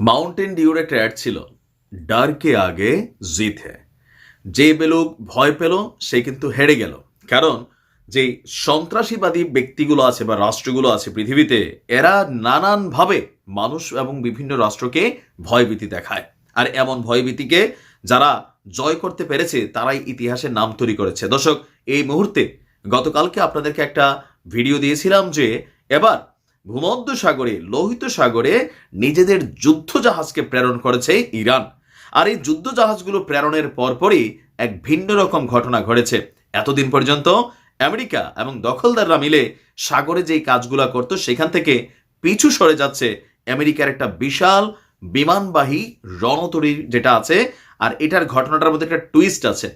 Mountain ডিউর একটা add ছিল der কে আগে জিত। হ্যায় যে বেলুক ভয় পেল, সে কিন্তু হেরে গেল। কারণ যে সন্ত্রাসীবাদী ব্যক্তিগুলো আছে বা রাষ্ট্রগুলো আছে পৃথিবীতে, এরা নানানভাবে মানুষ এবং বিভিন্ন রাষ্ট্রকে ভয়ভীতি দেখায়। আর এমন ভয়ভীতিকে যারা জয় করতে পেরেছে, তারাই ইতিহাসে নাম তৈরি করেছে। দর্শক, এই মুহূর্তে গতকালকে আপনাদেরকে একটা ভিডিও দিয়েছিলাম যে, এবার ভূমধ্য সাগরে লোহিত সাগরে নিজেদের যুদ্ধ জাহাজকে প্রেরণ করেছে ইরান। আর এই যুদ্ধ জাহাজগুলো প্রেরণের পরপরই এক ভিন্ন রকম ঘটনা ঘটেছে। এতদিন পর্যন্ত আমেরিকা এবং দখলদাররা মিলে সাগরে যেই কাজগুলো করতো, সেখান থেকে পিছু সরে যাচ্ছে আমেরিকার একটা বিশাল বিমানবাহী রণতরী যেটা আছে, আর এটার ঘটনাটার মধ্যে একটা টুইস্ট আছে।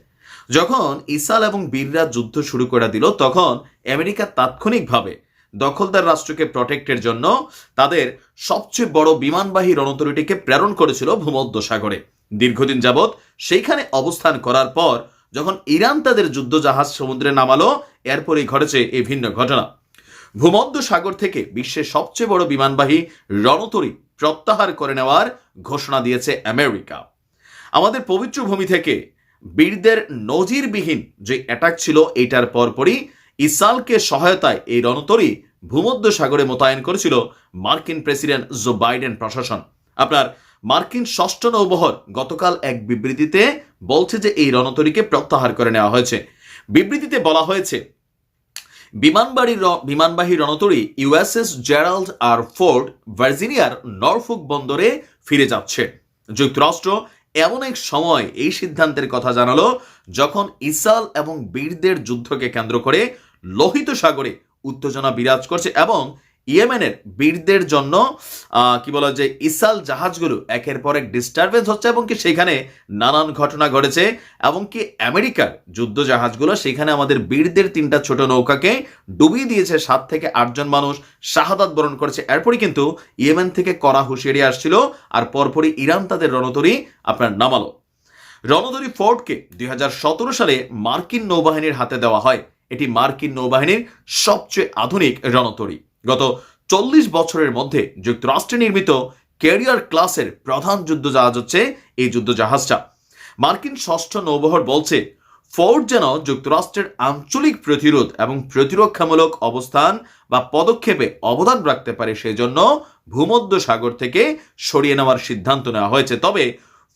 যখন ইসাল এবং বীররা যুদ্ধ শুরু করে দিল, তখন আমেরিকা তাৎক্ষণিকভাবে দখলদার রাষ্ট্রকে প্রটেক্টের জন্য তাদের সবচেয়ে বড় বিমানবাহী রণতরীটিকে প্রেরণ করেছিল ভূমধ্য সাগরে। দীর্ঘদিন যাবৎ সেইখানে অবস্থান করার পর যখন ইরান তাদের যুদ্ধ জাহাজ সমুদ্রে নামালো এরপরেই ঘটেছে এই ভিন্ন ঘটনা। ভূমধ্য সাগর থেকে বিশ্বের সবচেয়ে বড় বিমানবাহী রণতরী প্রত্যাহার করে নেওয়ার ঘোষণা দিয়েছে আমেরিকা। আমাদের পবিত্র ভূমি থেকে বীরদের নজিরবিহীন যে অ্যাটাক ছিল, এটার পরপরই ইসালকে সহায়তায় এই রণতরী ভূমধ্য সাগরে মোতায়েন করেছিল মার্কিন প্রেসিডেন্ট জো বাইডেন প্রশাসন। আপনার মার্কিন ষষ্ঠ নৌবহর গতকাল এক বিবৃতিতে বলছে যে এই রণতরীকে প্রত্যাহার করে নেওয়া হয়েছে। বিবৃতিতে বলা হয়েছে বিমানবাড়ি বিমানবাহী রণতরী ইউএসএস জেরাল্ড আর ফোর্ড ভার্জিনিয়ার নরফুক বন্দরে ফিরে যাচ্ছে। যুক্তরাষ্ট্র এমন এক সময় এই সিদ্ধান্তের কথা জানালো যখন ইসাল এবং বীরদের যুদ্ধকে কেন্দ্র করে লোহিত সাগরে উত্তেজনা বিরাজ করছে এবং ইয়েমেনের বীরদের জন্য কি বলা যে ইসাল জাহাজগুলো একের পর এক ডিস্টারবেন্স হচ্ছে এবং কি সেখানে নানান ঘটনা ঘটেছে এবং কি আমেরিকার যুদ্ধ জাহাজগুলো সেখানে আমাদের বীরদের তিনটা ছোট নৌকাকে ডুবিয়ে দিয়েছে। সাত থেকে আটজন মানুষ শাহাদাত বরণ করেছে। এরপরই কিন্তু ইয়েমেন থেকে কড়া হুঁশিয়ারি আসছিল আর পরপরই ইরান তাদের রণতরী আপনার নামালো। রণতরী ফোর্টকে দুই হাজার সতেরো সালে মার্কিন নৌবাহিনীর হাতে দেওয়া হয়। এটি মার্কিন নৌবাহিনীর সবচেয়ে আধুনিক রণতরী। গত চল্লিশ বছরের মধ্যে যুক্তরাষ্ট্রে নির্মিত ক্যারিয়ার ক্লাসের প্রধান যুদ্ধ জাহাজ হচ্ছে এই যুদ্ধ জাহাজটা মার্কিন ষষ্ঠ নৌবহর বলছে ফোর্ট যেন যুক্তরাষ্ট্রের আঞ্চলিক প্রতিরোধ এবং প্রতিরক্ষামূলক অবস্থান বা পদক্ষেপে অবদান রাখতে পারে সেজন্য ভূমধ্য সাগর থেকে সরিয়ে নেওয়ার সিদ্ধান্ত নেওয়া হয়েছে। তবে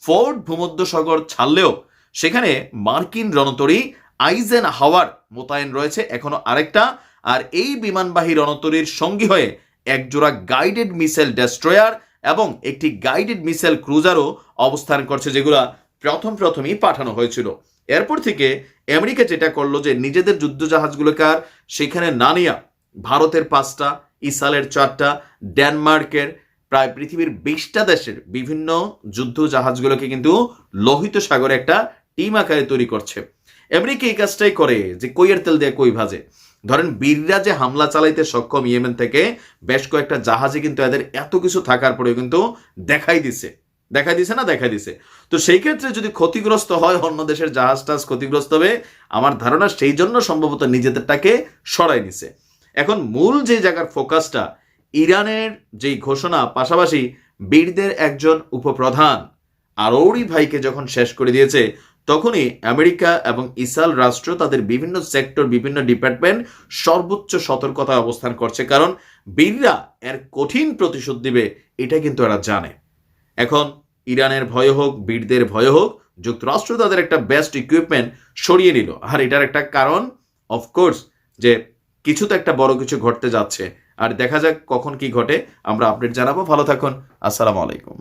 ফোর্ট ভূমধ্য সাগর ছাড়লেও সেখানে মার্কিন রণতরী আইজেন হাওয়ার মোতায়েন রয়েছে এখনও আরেকটা, আর এই বিমানবাহী রণতরীর সঙ্গী হয়ে একজোড়া গাইডেড মিসাইল ডেস্ট্রয়ার এবং একটি গাইডেড মিসাইল ক্রুজারও অবস্থান করছে যেগুলো প্রথম প্রথমেই পাঠানো হয়েছিল। এরপর থেকে আমেরিকা যেটা করল যে নিজেদের যুদ্ধ জাহাজগুলোকে আর সেখানে না নিয়া ভারতের পাঁচটা ইসালের চারটা, ডেনমার্কের প্রায় পৃথিবীর বিশটা দেশের বিভিন্ন যুদ্ধ জাহাজগুলোকে কিন্তু লোহিত সাগরে একটা টিম আকারে তৈরি করছে। আমেরিকা এই কাজটাই করে যে কইয়ের তেল দিয়ে কই ভাজে। ধরেন বীররা যে হামলা চালাইতে সক্ষম ইয়েমেন থেকে, বেশ কয়েকটা জাহাজে কিন্তু এদের এত কিছু থাকার পরেও কিন্তু দেখাই দিছে। দেখাই দিছে না, দেখাই দিছে। তো সেই ক্ষেত্রে যদি ক্ষতিগ্রস্ত হয় অন্য দেশের জাহাজ টাজ ক্ষতিগ্রস্ত হবে, আমার ধারণা সেই জন্য সম্ভবত নিজেদেরটাকে সরাই নিছে। এখন মূল যে জায়গার ফোকাসটা, ইরানের যেই ঘোষণা, পাশাপাশি বীরদের একজন উপপ্রধান আরৌরি ভাইকে যখন শেষ করে দিয়েছে তখনই আমেরিকা এবং ইসরায়েল রাষ্ট্র তাদের বিভিন্ন সেক্টর, বিভিন্ন ডিপার্টমেন্ট সর্বোচ্চ সতর্কতায় অবস্থান করছে। কারণ বীররা এর কঠিন প্রতিশোধ দিবে, এটা কিন্তু এরা জানে। এখন ইরানের ভয় হোক, বীরদের ভয় হোক, যুক্তরাষ্ট্র তাদের একটা বেস্ট ইকুইপমেন্ট সরিয়ে নিল। আর এটার একটা কারণ অফকোর্স যে কিছু তো একটা বড় কিছু ঘটতে যাচ্ছে। আর দেখা যাক কখন কি ঘটে, আমরা আপডেট জানাব। ভালো থাকুন, আসসালামু আলাইকুম।